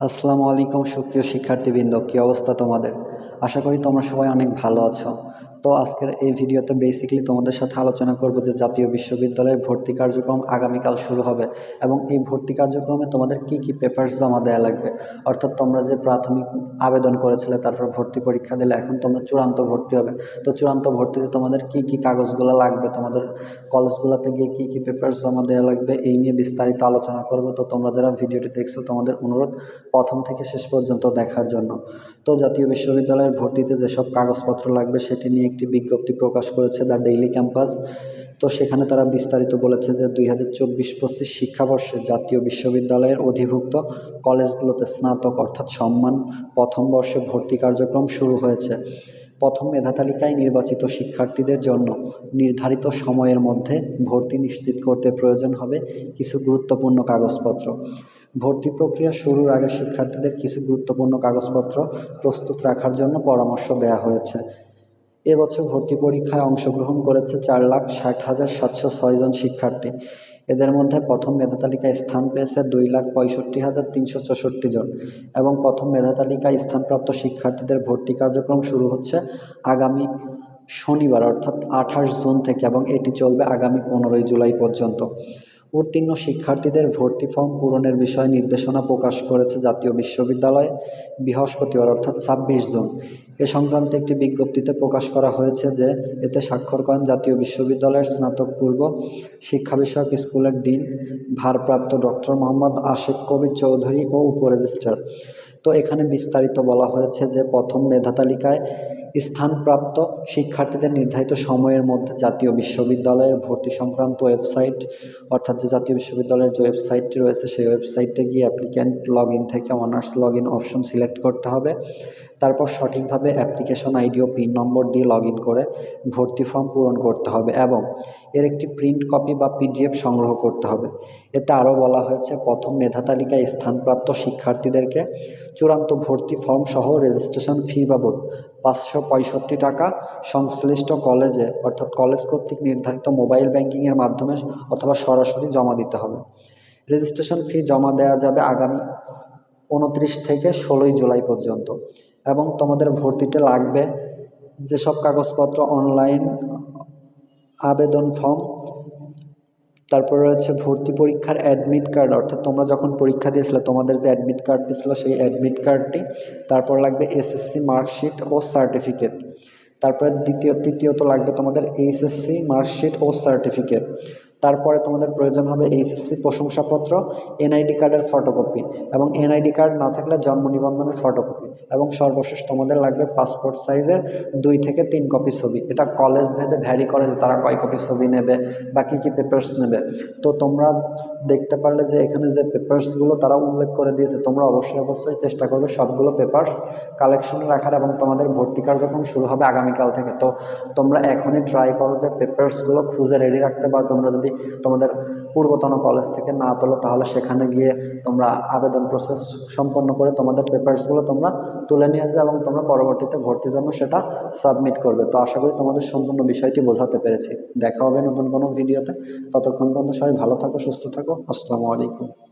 আসসালামু আলাইকুম সুপ্রিয় শিক্ষার্থীবৃন্দ কী অবস্থা তোমাদের? আশা করি তোমরা সবাই অনেক ভালো আছো। তো আজকের এই ভিডিওতে বেসিক্যালি তোমাদের সাথে আলোচনা করব যে জাতীয় বিশ্ববিদ্যালয়ের ভর্তি কার্যক্রম আগামীকাল শুরু হবে এবং এই ভর্তি কার্যক্রমে তোমাদের কি কি পেপারস জমা দেওয়া লাগবে। অর্থাৎ তোমরা যে প্রাথমিক আবেদন করেছিলে, তারপর ভর্তি পরীক্ষা দিলে, এখন তোমরা চূড়ান্ত ভর্তি হবে। তো চূড়ান্ত ভর্তিতে তোমাদের কি কি কাগজগুলো লাগবে? তোমাদের কলেজগুলোতে গিয়ে কি কি পেপারস জমা দেওয়া লাগবে? এই নিয়ে বিস্তারিত আলোচনা করব। তো তোমরা যারা ভিডিওটি দেখছ, তোমাদের অনুরোধ প্রথম থেকে শেষ পর্যন্ত দেখার জন্য। তো জাতীয় বিশ্ববিদ্যালয়ের ভর্তিতে যেসব কাগজপত্র লাগবে, সেটি নিয়ে একটি বিজ্ঞপ্তি প্রকাশ করেছে দ্য ডেইলি ক্যাম্পাস। তো সেখানে তারা বিস্তারিত বলেছে যে দুই হাজার চব্বিশ পঁচিশ শিক্ষাবর্ষে জাতীয় বিশ্ববিদ্যালয়ের অধিভুক্ত কলেজগুলোতে স্নাতক অর্থাৎ সম্মান প্রথম বর্ষে ভর্তি কার্যক্রম শুরু হয়েছে। প্রথম মেধা তালিকায় নির্বাচিত শিক্ষার্থীদের জন্য নির্ধারিত সময়ের মধ্যে ভর্তি নিশ্চিত করতে প্রয়োজন হবে কিছু গুরুত্বপূর্ণ কাগজপত্র। ভর্তি প্রক্রিয়া শুরুর আগে শিক্ষার্থীদের কিছু গুরুত্বপূর্ণ কাগজপত্র প্রস্তুত রাখার জন্য পরামর্শ দেওয়া হয়েছে। এবছর ভর্তি পরীক্ষায় অংশগ্রহণ করেছে চার লাখ ষাট হাজার সাতশো ছয়জন শিক্ষার্থী। এদের মধ্যে প্রথম মেধা তালিকায় স্থান পেয়েছে দুই লাখ পঁয়ষট্টি হাজার তিনশো চৌষট্টি জন এবং প্রথম মেধা তালিকায় স্থানপ্রাপ্ত শিক্ষার্থীদের ভর্তি কার্যক্রম শুরু হচ্ছে আগামী শনিবার, অর্থাৎ আঠাশ জুন থেকে এবং এটি চলবে আগামী পনেরোই জুলাই পর্যন্ত। উত্তীর্ণ শিক্ষার্থীদের ভর্তি ফর্ম পূরণের বিষয়ে নির্দেশনা প্রকাশ করেছে জাতীয় বিশ্ববিদ্যালয় বৃহস্পতিবার, অর্থাৎ ছাব্বিশ জুন। এ সংক্রান্ত একটি বিজ্ঞপ্তিতে প্রকাশ করা হয়েছে যে, এতে স্বাক্ষর করেন জাতীয় বিশ্ববিদ্যালয়ের স্নাতক পূর্ব শিক্ষা বিষয়ক স্কুলের ডিন, ভারপ্রাপ্ত ডক্টর মোহাম্মদ আশেক কবির চৌধুরী ও উপরেজিস্ট্রার। তো এখানে বিস্তারিত বলা হয়েছে যে প্রথম মেধা তালিকায় স্থানপ্রাপ্ত শিক্ষার্থীদের নির্ধারিত সময়ের মধ্যে জাতীয় বিশ্ববিদ্যালয়ের ভর্তি সংক্রান্ত ওয়েবসাইট, অর্থাৎ যে জাতীয় বিশ্ববিদ্যালয়ের যে ওয়েবসাইটটি রয়েছে সেই ওয়েবসাইটে গিয়ে অ্যাপ্লিক্যান্ট লগ ইন থেকে honours log in option select করতে হবে। তারপর সঠিকভাবে অ্যাপ্লিকেশন আইডি ও পিন নম্বর দিয়ে লগ ইন করে ভর্তি ফর্ম পূরণ করতে হবে এবং এর একটি প্রিন্ট কপি বা পিডিএফ সংগ্রহ করতে হবে। এতে আরও বলা হয়েছে, প্রথম মেধা তালিকায় স্থানপ্রাপ্ত শিক্ষার্থীদেরকে চূড়ান্ত ভর্তি ফর্ম সহ রেজিস্ট্রেশন ফি বাবদ পাঁচশো পঁয়ষট্টি টাকা সংশ্লিষ্ট কলেজে অর্থাৎ কলেজ কর্তৃক নির্ধারিত মোবাইল ব্যাংকিংয়ের মাধ্যমে অথবা সরাসরি জমা দিতে হবে। রেজিস্ট্রেশন ফি জমা দেওয়া যাবে আগামী উনত্রিশ থেকে ষোলোই জুলাই পর্যন্ত। এবং তোমাদের ভর্তিতে লাগবে যেসব কাগজপত্র অনলাইন আবেদন ফর্ম তারপর রয়েছে ভর্তি পরীক্ষার অ্যাডমিট কার্ড অর্থাৎ তোমরা যখন পরীক্ষা দিয়েছিলে, তোমাদের যে অ্যাডমিট কার্ডটি ছিল সেই অ্যাডমিট কার্ডটি তারপর লাগবে এসএসসি মার্কশিট ও সার্টিফিকেট তারপরে দ্বিতীয়, তৃতীয়ত লাগবে তোমাদের এইচএসসি মার্কশিট ও সার্টিফিকেট তারপরে তোমাদের প্রয়োজন হবে এইচএসসি প্রশংসাপত্র এনআইডি কার্ডের ফটোকপি এবং এনআইডি কার্ড না থাকলে জন্ম নিবন্ধনের ফটোকপি এবং সর্বশেষ তোমাদের লাগবে পাসপোর্ট সাইজের দুই থেকে তিন কপি ছবি। এটা কলেজ ভেদে ভ্যারি করে যে তারা কয় কপি ছবি নেবে বা কী কী পেপার্স নেবে। তো তোমরা দেখতে পারলে যে এখানে যে পেপার্সগুলো তারা উল্লেখ করে দিয়েছে, তোমরা অবশ্যই অবশ্যই চেষ্টা করবে সবগুলো পেপার্স কালেকশনে রাখার এবং তোমাদের ভর্তি কার্যক্রম শুরু হবে আগামীকাল থেকে। তো তোমরা এখনই ট্রাই করো যে পেপার্সগুলো খুঁজে রেডি রাখতে বা তোমরা তোমাদের পূর্বতন কলেজ থেকে না তোলো, তাহলে সেখানে গিয়ে তোমরা আবেদন প্রসেস সম্পন্ন করে তোমাদের পেপারসগুলো তোমরা তুলে নিয়ে আসবে এবং তোমরা পরবর্তীতে ভর্তির জন্য সেটা সাবমিট করবে। তো আশা করি তোমাদের সম্পূর্ণ বিষয়টি বোঝাতে পেরেছি। দেখা হবে নতুন কোনো ভিডিওতে ততক্ষণ পর্যন্ত সবাই ভালো থাকো, সুস্থ থাকো। আসসালামু আলাইকুম।